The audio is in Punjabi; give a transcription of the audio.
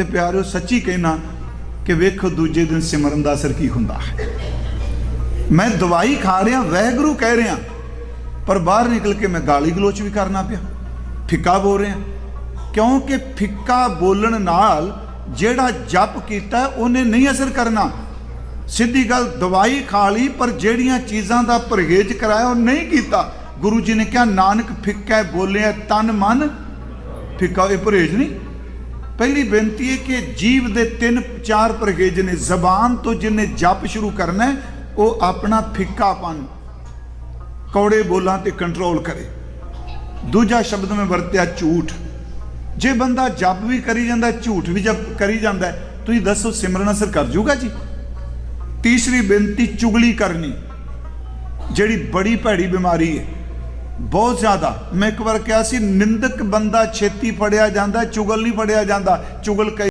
ਤੇ ਪਿਆਰਿਓ, ਸੱਚੀ ਕਹਿਣਾ ਕਿ ਵੇਖੋ ਦੂਜੇ ਦਿਨ ਸਿਮਰਨ ਦਾ ਅਸਰ ਕੀ ਹੁੰਦਾ ਹੈ। ਮੈਂ ਦਵਾਈ ਖਾ ਰਿਹਾ ਵਹਿਗੁਰੂ ਕਹਿ ਰਿਹਾ, ਪਰ ਬਾਹਰ ਨਿਕਲ ਕੇ ਮੈਂ ਗਾਲੀ ਗਲੋਚ ਵੀ ਕਰਨਾ ਪਿਆ। ਫਿੱਕਾ ਬੋਲ ਰਿਹਾ, ਕਿਉਂਕਿ ਫਿੱਕਾ ਬੋਲਣ ਨਾਲ ਜਿਹੜਾ ਜਪ ਕੀਤਾ ਉਹਨੇ ਨਹੀਂ ਅਸਰ ਕਰਨਾ। ਸਿੱਧੀ ਗੱਲ, ਦਵਾਈ ਖਾ ਲਈ, ਪਰ ਜਿਹੜੀਆਂ ਚੀਜ਼ਾਂ ਦਾ ਪਰਹੇਜ਼ ਕਰਾਇਆ, ਉਹ ਨਹੀਂ ਕੀਤਾ। ਗੁਰੂ ਜੀ ਨੇ ਕਿਹਾ, ਨਾਨਕ ਫਿੱਕਾ ਬੋਲਿਆ, ਤਨ ਮਨ ਫਿੱਕਾ, ਇਹ ਪਰਹੇਜ਼ ਨਹੀਂ। ਪਹਿਲੀ ਬੇਨਤੀ ਹੈ ਕਿ ਜੀਵ ਦੇ ਤਿੰਨ ਚਾਰ ਪਰਹੇਜ਼ ਨੇ, ਜ਼ਬਾਨ ਤੋਂ ਜਿਹਨੇ ਜਪ ਸ਼ੁਰੂ ਕਰਨਾ ਉਹ ਆਪਣਾ ਫਿੱਕਾਪਨ, ਕੌੜੇ ਬੋਲਾਂ ਤੇ ਕੰਟਰੋਲ ਕਰੇ। ਦੂਜਾ ਸ਼ਬਦ ਮੈਂ ਵਰਤਿਆ, ਝੂਠ। ਜੇ ਬੰਦਾ ਜਪ ਵੀ ਕਰੀ ਜਾਂਦਾ, ਝੂਠ ਵੀ ਜਪ ਕਰੀ ਜਾਂਦਾ ਤੁਸੀਂ ਦੱਸੋ ਸਿਮਰਨ ਅਸਰ ਕਰ ਜੂਗਾ ਜੀ? ਤੀਸਰੀ ਬੇਨਤੀ, ਚੁਗਲੀ ਕਰਨੀ। ਜਿਹੜੀ ਬੜੀ ਭੈੜੀ ਬਿਮਾਰੀ ਹੈ ਬਹੁਤ ਜ਼ਿਆਦਾ। ਮੈਂ ਇੱਕ ਵਾਰ ਕਿਹਾ ਸੀ, ਨਿੰਦਕ ਬੰਦਾ ਛੇਤੀ ਫੜਿਆ ਜਾਂਦਾ, ਚੁਗਲ ਨਹੀਂ ਫੜਿਆ ਜਾਂਦਾ। ਚੁਗਲ ਕਈ